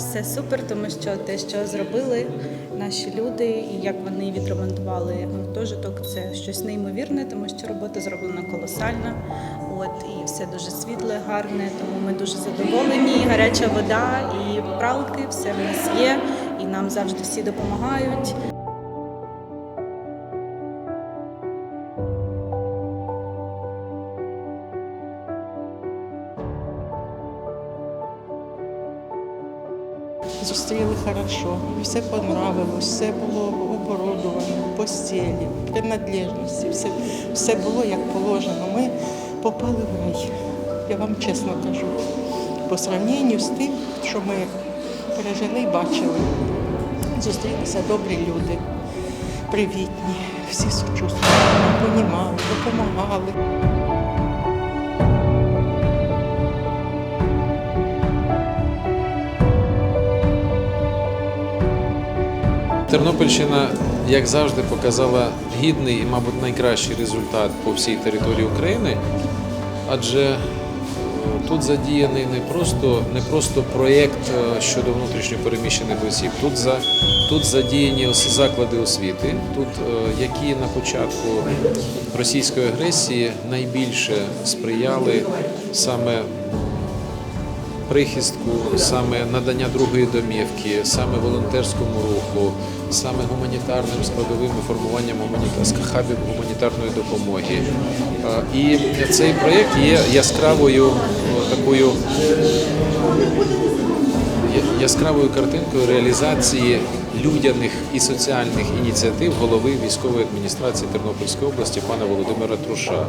все супер, тому що те, що зробили наші люди, і як вони відремонтували гуртожиток, це щось неймовірне, тому що робота зроблена колосальна. От і все дуже світле, гарне. Тому ми дуже задоволені. Гаряча вода, і пралки, все в нас є, і нам завжди всі допомагають. Зустріли хорошо, все понравилось, все було оборудовано, постелі, принадлежності, все, все було як положено. Ми попали в рай. Я вам чесно кажу. По сравненню з тим, що ми пережили і бачили. Зустрілися добрі люди, привітні, всі сучувствували, понімали, допомагали. Тернопільщина, як завжди, показала гідний і, мабуть, найкращий результат по всій території України, адже е, тут задіяний не просто, не просто проєкт е, щодо внутрішньопереміщених осіб, тут, за, тут задіяні заклади освіти, тут, е, які на початку російської агресії найбільше сприяли саме прихистку, саме надання другої домівки, саме волонтерському руху, саме гуманітарним складовим формуванням хабів гуманітарної допомоги. Е, І цей проєкт є яскравою е, такою яскравою картинкою реалізації людяних і соціальних ініціатив голови військової адміністрації Тернопільської області пана Володимира Труша.